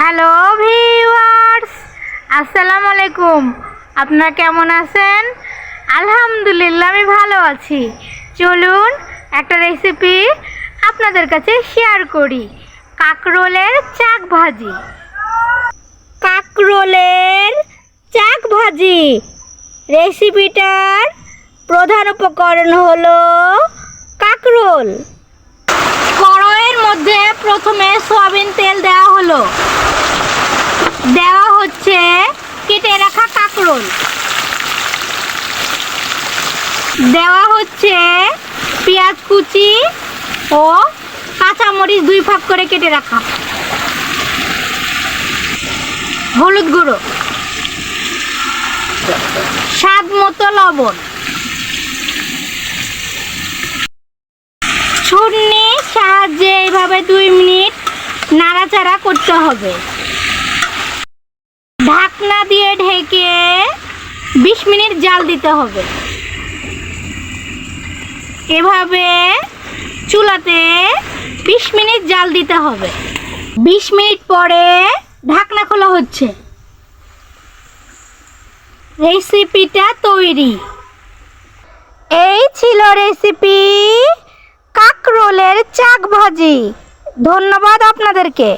Hello viewers আসসালামু আলাইকুম আপনারা কেমন আছেন? আলহামদুলিল্লাহ আমি ভালো আছি। চলুন একটা রেসিপি আপনাদের কাছে শেয়ার করি। কাকরোলের চাক ভাজি। কাকরোলের চাক ভাজি। রেসিপিটার প্রধান উপকরণ হলো কাকরোল। কড়াইয়ের মধ্যে প্রথমে সয়াবিন তেল দেওয়া হলো। দেওয়া হচ্ছে কেটে রাখা কাঁকরোল। দেওয়া হচ্ছে পেঁয়াজ কুচি ও কাঁচামরিচ দুই ভাগ করে কেটে রাখা। হলুদ গুঁড়ো। স্বাদ মতো লবণ। ছুরির সাহায্যে এইভাবে দুই মিনিট নাড়াচাড়া করতে হবে। ঢাকনা দিয়ে ঢেকে বিশ মিনিট জাল দিতে হবে। এভাবে চুলাতে বিশ মিনিট জাল দিতে হবে। বিশ মিনিট পরে ঢাকনা খোলা হচ্ছে। রেসিপিটা তৈরি। এই ছিল রেসিপি কাকরোলের চাক ভাজি। ধন্যবাদ আপনাদেরকে।